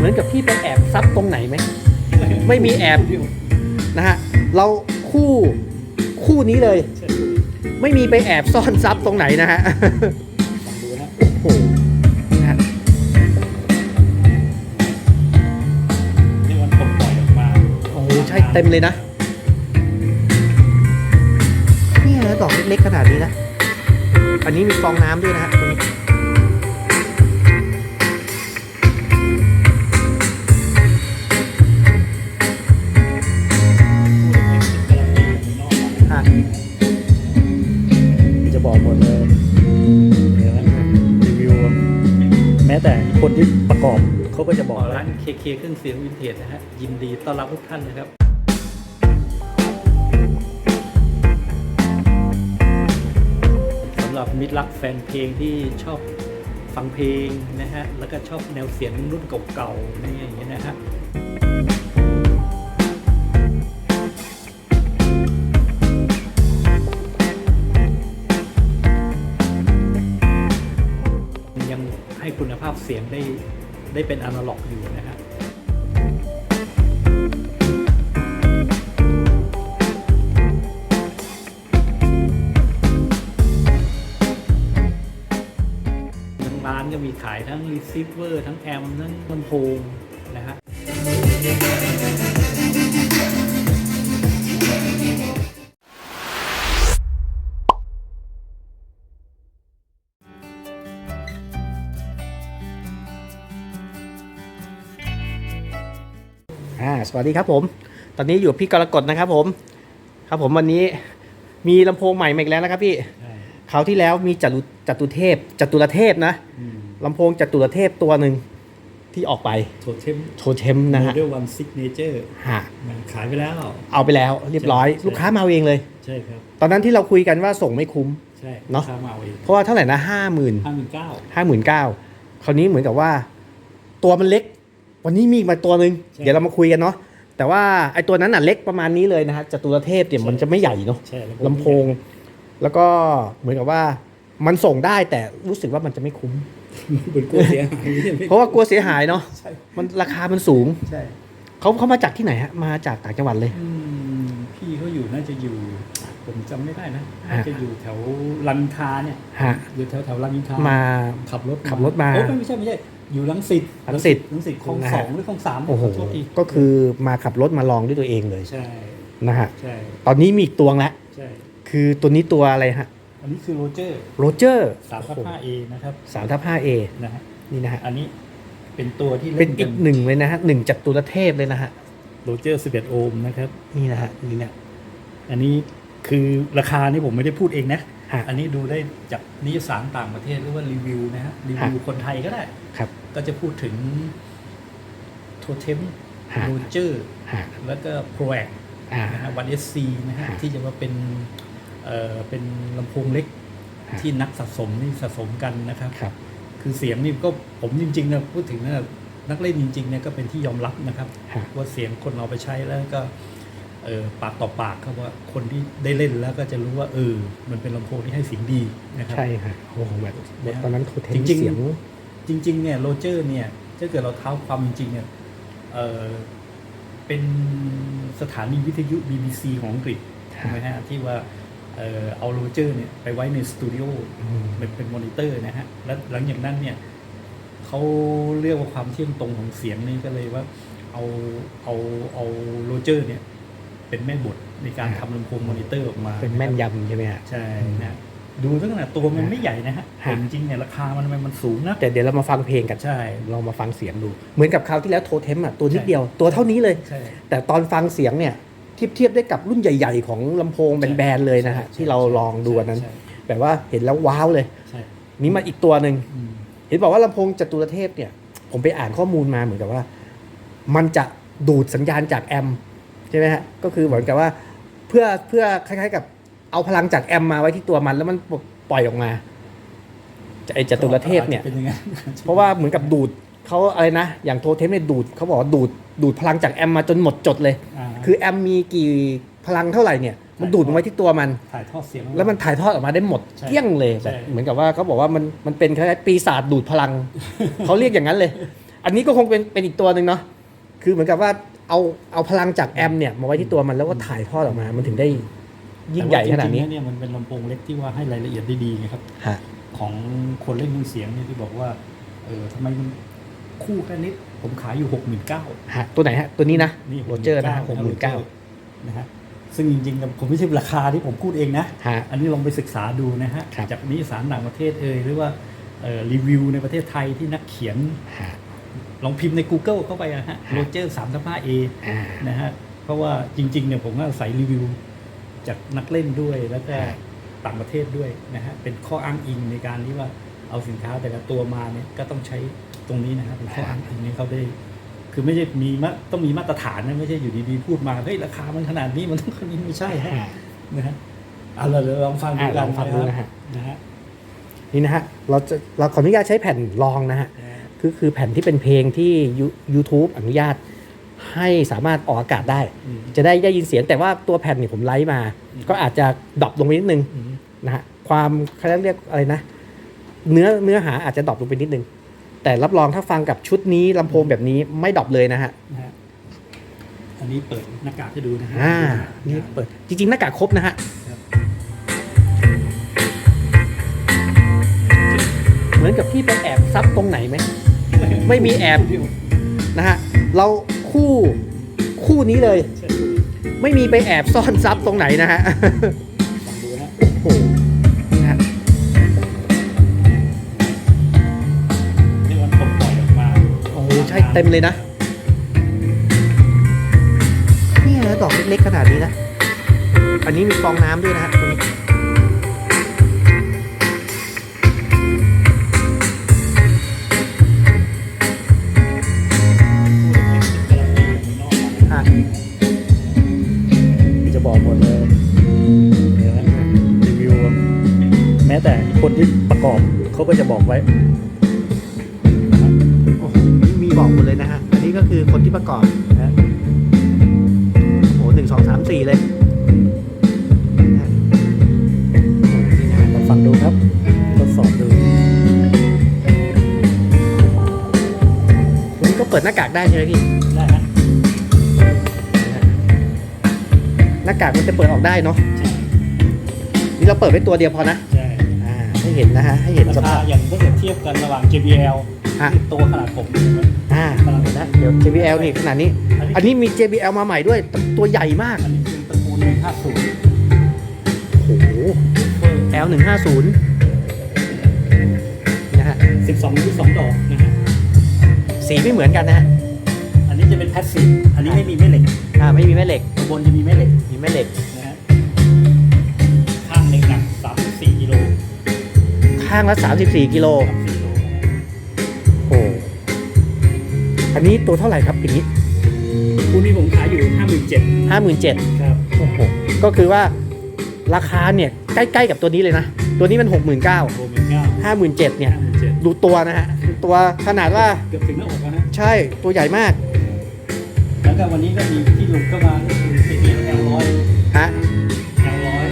เหมือนกับพี่ไปแอบซับตรงไหนไหม ไม่มีแอบนะฮะ เราคู่คู่นี้เลย ไม่มีไปแอบซ่อนซับตรงไหนนะฮะนะโอ้โหนะฮะนี่มันปลดปล่อยออกมาโอ้โหใช่เต็มเลยนะนี่นะดอกเล็กๆขนาดนี้นะ อันนี้มีฟองน้ำด้วยนะฮะตรงนี้ แม้แต่คนที่ประกอบเขาก็จะบอกร้านเคเคเครื่องเสียงวินเทจนะฮะยินดีต้อนรับทุกท่านนะครับสำหรับมิตรรักแฟนเพลงที่ชอบฟังเพลงนะฮะแล้วก็ชอบแนวเสียงรุ่นเก่าๆนี่อย่างเงี้ยนะฮะ ได้เป็นอนาล็อกอยู่นะฮะทั้งร้านก็มีขายทั้งรีเซิร์ฟเวอร์ทั้งแอมป์ทั้งลำโพงนะฮะ อ่าสวัสดีครับผม ตอนนี้อยู่กับพี่กรกฎนะครับ ผม ครับผมวันนี้มีลำโพงใหม่มาอีกแล้วนะครับพี่ใช่คราวที่แล้วมีจตุจตุเทพจตุรเทพนะอืมลำโพงจตุรเทพตัวหนึ่งที่ออกไปโทเทมโทเทมนะโมฮะเดลวันซิกเนเจอร์ฮะมันขายไปแล้ว เอาไปแล้วเรียบร้อยใช่ลูกค้ามาเอาเองเลย ใช่ครับ ตอนนั้นที่เราคุยกันว่าส่งไม่คุ้ม ใช่เนอะค้ามาเอาเองเพราะว่าเท่าไหร่นะห้าหมื่นห้าหมื่นเก้าห้าหมื่นเก้าคราวนี้เหมือนกับว่า ตัวมันเล็ก วันนี้มีอีกมาตัวหนึ่งเดี๋ยวเรามาคุยกันเนาะแต่ว่าไอ้ตัวนั้นน่ะเล็กประมาณนี้เลยนะฮะจตุรเทพเนี่ยมันจะไม่ใหญ่เนาะใช่ลำโพง แล้วก็เหมือนกับว่ามันส่งได้แต่รู้สึกว่ามันจะไม่คุ้มเหมือนกลัวเสียหายนี่ยไม่เพราะว่ากลัวเสียหายเนาะใช่มันราคามันสูงใช่เขาเขามาจากที่ไหนฮะมาจากต่างจังหวัดเลยอืมพี่เขาอยู่น่าจะอยู่ ผมจำไม่ได้นะฮะน่าจะอยู่แถวลันคาเนี่ยฮะอยู่แถวแถวลันคามาขับรถขับรถมาเอ้ยไม่ใช่ไม่ใช่ อยู่ลังสิตรังสิตลังสิตคลองนะฮะสองหรือคลองสามโอ้โหขโทษทีก็คือมาขับรถมาลองด้วยตัวเองเลยใช่นะฮะ ใช่ตอนนี้มีอีกตัวแล้วใช่ คือตัวนี้ตัวอะไรฮะอันนี้คือโรเจอร์โรเจอร์สามพันห้าเอนะครับสามทับห้าเอนะฮะนี่นะฮะ อันนี้เป็นตัวที่เป็นอีกหนึ่งเลยนะฮะหนึ่งจากตุรเทพเลยนะฮะ โรเจอร์11โอห์มนะครับนี่นะฮะ นี่นะอันนี้คือราคานี่ผมไม่ได้พูดเองนะ ฮะ อันนี้ดูได้จากนิยสารต่างประเทศหรือว่ารีวิวนะฮะรีวิวคนไทยก็ได้ ครับ ก็จะพูดถึงโทเทมฮะโรเจอร์ฮะแล้วก็โปรแออ่านะฮะวันเอสซีนะฮะฮะที่จะมาเป็นเอ่อเป็นลำโพงเล็กฮะที่นักสะสมนี่สะสมกันนะครับครับ คือเสียงนี่ก็ผมจริงๆนะพูดถึงนะนักเล่นจริงๆเนี่ยก็เป็นที่ยอมรับนะครับฮะว่าเสียงคนเอาไปใช้แล้วก็เออปากต่อปากครับว่าคนที่ได้เล่นแล้วก็จะรู้ว่าเออมันเป็นลำโพงที่ให้เสียงดีนะครับใช่ฮะโอ้โหแบบตอนนั้นโทเทมจริงๆเสียง จริงๆเนี่ยโรเจอร์เนี่ยถ้าเกิดเราเท้าความจริงๆเนี่ยเออเป็นสถานีวิทยุ BBC ของอังกฤษฮะใช่ไหมฮะที่ว่าเออเอาโรเจอร์เนี่ยไปไว้ในสตูดิโออืมเป็นเป็นมอนิเตอร์นะฮะ แล้วหลังจากนั้นเนี่ยเขาเรียกว่าความเที่ยงตรงของเสียงนี่ก็เลยว่าเอาเอาเอาโรเจอร์เนี่ยเป็นแม่บทในการทำลำโพงมอนิเตอร์ออกมา เป็นแม่นยำใช่ไหมฮะใช่นะ ดูตั้งแต่ตัวมันไม่ใหญ่นะฮะฮะแต่จริงๆเนี่ยราคามันทำไมมันสูงนะแต่เดี๋ยวเรามาฟังเพลงกันใช่ลองมาฟังเสียงดู เหมือนกับคราวที่แล้วโทเทมอะตัวนิดเดียวตัวเท่านี้เลยใช่แต่ตอนฟังเสียงเนี่ยเทียบเทียบได้กับรุ่นใหญ่ ๆ ของลำโพงแบนๆเลยนะฮะใช่ที่เราลองดูอันนั้นใช่แบบว่าเห็นแล้วว้าวเลยใช่นี่มาอีกตัวหนึ่งอืมเห็นบอกว่าลำโพงจตุรเทพเนี่ย ผมไปอ่านข้อมูลมาเหมือนกับว่า มันจะดูดสัญญาณจากแอมป์ใช่ไหมฮะก็คือเหมือนกับว่าเพื่อเพื่อคล้ายๆกับ เอาพลังจากแอมป์มาไว้ที่ตัวมัน แล้วมันปล่อยออกมาไอจตุรเทพเนี่ยเป็นยังไงเพราะว่าเหมือนกับดูดเขาอะไรนะ อย่างโทเทมเนี่ยดูดเขาบอกว่าดูดดูดพลังจากแอมมาจนหมดจดเลยาคือแอมมีกี่พลังเท่าไหร่เนี่ย มันดูดมาไว้ที่ตัวมันถ่ายทอดเสียงแล้วมันถ่ายทอดออกมาได้หมดใช่เกลี้ยงเลยใช่แบบเหมือนกับว่าเขาบอกว่ามันมันเป็นคล้ายๆปีศาจดูดพลังเขาเรียกอย่างนั้นเลย อันนี้ก็คงเป็นเป็นอีกตัวหนึ่งเนาะคือเหมือนกับว่าเอาเอาพลังจากแอมเนี่ยมาไว้ที่ตัวมันแล้วก็ถ่ายทอดออกมา มันถึงได้ ยิ่งใหญ่ขนาดนี้แต่ว่จริงๆแล้วเนี่ยมันเป็นลำโพงเล็กที่ว่าให้รายละเอียดได้ดีไงครับฮะของคนเล่นเครื่องเสียงเนี่ยที่บอกว่าเออทำไมมันคู่แค่นี้ผมขายอยู่หกหมื่นเก้าฮะตัวไหนฮะ ตัวนี้นะนี่โรเจอร์นะหกหมื่นเก้านะฮะซึ่งจริงๆผมไม่ใช่ราคาที่ผมพูดเองนะฮะอันนี้ลองไปศึกษาดูนะฮะครับจากนิตยสารต่างประเทศเอ่ยหรือว่าเอ่อรีวิวในประเทศไทยที่นักเขียนฮะลองพิมพ์ใน Google เข้าไปนะฮะโรเจอร์สามทับห้าเออ่านะฮะ เพราะว่าจริงๆเนี่ยผมก็ใส่รีวิว จากนักเล่นด้วยแล้วก็ครับต่างประเทศด้วยนะฮะเป็นข้ออ้างอิงในการที่ว่าเอาสินค้าแต่ละตัวมาเนี่ยก็ต้องใช้ตรงนี้นะฮะเป็นข้ออ้างอิงให้เขาได้คือไม่ใช่มีมาต้องมีมาตรฐานนะไม่ใช่อยู่ดีๆพูดมาเฮ้ยราคามันขนาดนี้มันต้องขนาดนี้ไม่ใช่ฮะฮะนะฮะเอาเราลองฟังดูอะกัลนองฟังดูนะฮะนะฮะนี่นะฮะเราจะเราขออนุญาตใช้แผ่นรองนะฮะคือคือแผ่นที่เป็นเพลงที่ You- YouTube อนุญาต ให้สามารถออกอากาศได้อืมจะได้ได้ยินเสียงแต่ว่าตัวแผ่นเนี่ยผมไลฟ์มาอืมก็อาจจะดรอปลงไปนิดนึงอืมนะฮะความเขาเรียกอะไรนะ เนื้อเนื้อหาอาจจะดรอปลงไปนิดนึง แต่รับรองถ้าฟังกับชุดนี้ลำโพงแบบนี้ไม่ดรอปเลยนะฮะนะฮะอันนี้เปิดหน้ากากให้ดูนะฮะอ่านี่เปิดจริงๆหน้ากากครบนะฮะครับเหมือนกับที่ไปแอบซับตรงไหนไหมไม่มีแอบนะฮะเรา คู่คู่นี้เลย ไม่มีไปแอบซ่อนซับตรงไหนนะฮะนะโอ้โหนี่ฮะนี่มันผมปล่อยออกมาโอ้โหใช่เต็มเลยนะนี่นะดอกเล็กๆขนาดนี้นะอันนี้มีฟองน้ำด้วยนะฮะตรงนี้ บอกหมดเลยเดี๋ยวนะรีวิว แม้แต่คนที่ประกอบเขาก็จะบอกไว้โอ้โหมีบอกหมดเลยนะฮะ อันนี้ก็คือคนที่ประกอบนะฮะโอ้โหหนึ่งสองสามสี่เลยนะฮะนี่นะฮะลองฟังดูครับทดสอบดูวันนี้ก็เปิดหน้ากากได้ใช่ไหมพี่ากากมันจะเปิดออกได้เนาะใช่นี่เราเปิดไว้ตัวเดียวพอนะใช่อ่าให้เห็นนะฮะให้เห็นราสคาภาพอย่างถ้าเกิดเทียบกันระหว่าง JBL ฮะที่ตัวขนาดผมเนี่ยอ่าเห็นนะเดี๋ยว JBL นี่ขนาดนี้ อันนี้มี JBL มาใหม่ด้วยตตัวใหญ่มากอันนี้เป็นตระกูล150โอ้โห L หนึ่งห้าศูนย์นะฮะ12นิ้ว2ดอกนะฮะสีไม่เหมือนกันนะฮะอันนี้จะเป็นแพสซีฟอันนี้ไม่มีแม่เหล็กอ่าไม่มีแม่เหล็กข้าง บนจะมีแม่เหล็กมีแม่เหล็กนะฮะข้างหนึ่งหนัก34กิโลข้างละ 34 กิโล34กิโลโอ้อันนี้ตัวเท่าไหร่ครับอย่างนี้คู่นี้ผมขายอยู่ 57,000 57,000ครับโอ้โหก็คือว่าราคาเนี่ยใกล้ๆกับตัวนี้เลยนะ ตัวนี้มัน 69,000โอ้เหมือนกัน57,000เนี่ย57,000ดูตัวนะฮะ ตัวขนาดว่าเกือบถึงหน้าอกแล้วนะ ใช่ตัวใหญ่มากแล้ว ก็วันนี้ก็มีที่หลุดเข้ามาก็คือเป็น L ร้อยฮะ L ร้อย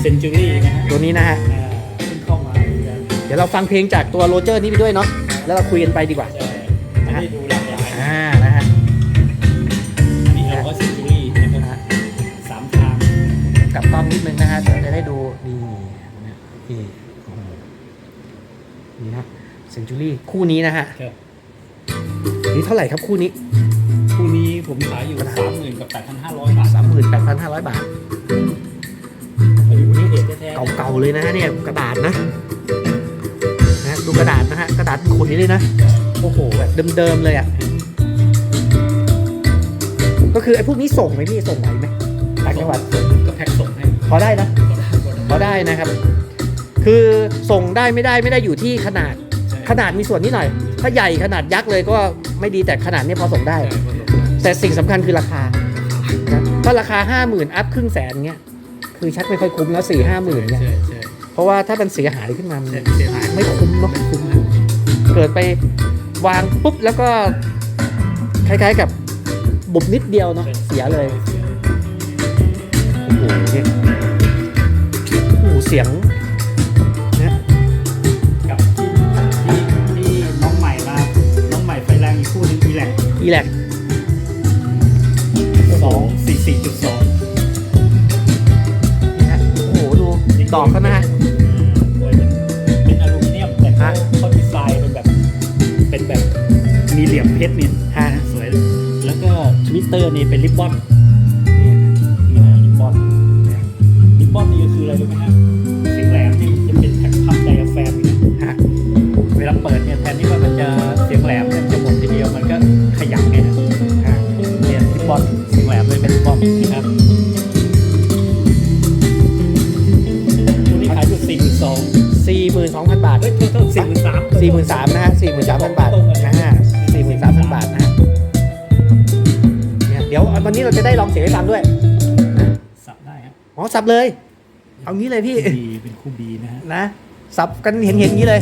เซนจูรี่นะฮะตัวนี้นะฮะอ่าเพิ่งเข้ามาเหมือนกันเดี๋ยวเราฟังเพลงจากตัวโรเจอร์นี้ไปด้วยเนาะแล้วเราคุยกันไปดีกว่าใช่จะได้ดูหลากหลายอ่านะฮะ อันนี้ L ร้อยเซนจูรี่นะคนะรับฮะสามทางกลับกล้องนิดนึงนะฮะเดี๋ยวจะได้ดูนี่นะนี่โอ้โหนี่ฮะเซนจูรี่คู่นี้นะฮะครับนี่เท่าไหร่ครับคู่นี้คู่นี้ ผมขายอยู่สามหมื่นกับแปดพันห้าร้อยบาทสามหมื่นแปดพันห้าร้อยบาทโอ้โหนี่เอกแท้เก่าๆเลยนะฮะเนี่ยกระดาษนะนะดูกระดาษนะฮะกระดาษขุดนี้เลยนะโอ้โหแบบเดิมๆเลยอะก็คือไอ้พวกนี้ส่งไหมพี่ส่งไหวไหมต่างจังหวัดก็แพ็คส่งให้พอได้นะก็ได้ก็พอได้นะครับ คือส่งได้ไม่ได้ไม่ได้อยู่ที่ขนาดใช่ขนาดมีส่วนนิดหน่อย ถ้าใหญ่ขนาดยักษ์เลยก็ไม่ดีแต่ขนาดนี้พอส่งได้ใช่ก็ส่งได้ แต่สิ่งสำคัญคือราคานะถ้าราคาห้าหมื่นอัพครึ่งแสนเงี้ยคือชักไม่ค่อยคุ้มแล้วสี่ห้าหมื่นเนี่ยใช่ใช่เพราะว่าถ้ามันเสียหายขึ้นมามันใช่เสียหายไม่คุ้มเนาะเกิดไปวางปุ๊บแล้วก็คล้ายๆกับบุบนิดเดียวเนาะเสียเลยโอ้โหเนี่ยโอ้โหเสียงนะกับที่ที่ที่น้องใหม่มาน้องใหม่ไฟแรงอีกคู่หนึงอีแลกอีแลก เตอร์นี่เป็นริบบอนเนี่ยนี่นะริบบอนเนี่ยริบบอนนี่ก็คืออะไรรู้ไหมฮะเสียงแหลมที่มันจะเป็นแผ่นพับไดอะแฟรมอย่างเงี้ยฮะเวลาเปิดเนี่ยแทนที่ว่ามันจะเสียงแหลมเนี่ยมันจะหมดทีเดียวมันก็ขยับไงฮะฮะเนี่ยริบบอนเสียงแหลมเลยเป็นริบบอนนะครับตัวนี้ขายอยู่สี่หมื่นสองสี่หมื่นสองพันบาทเฮ้ยโทษสี่หมื่นสามสี่หมื่นสามนะฮะสี่หมื่นสามพันบาทนะ ววันนี้เราจะได้ลองเสียงให้ฟังด้วยสับได้ฮะอ๋อสับเลย เอางี้เลยพี่บีเป็นคู่บีนะฮะนะสับกันเห็นเห็นๆอย่างนี้เลย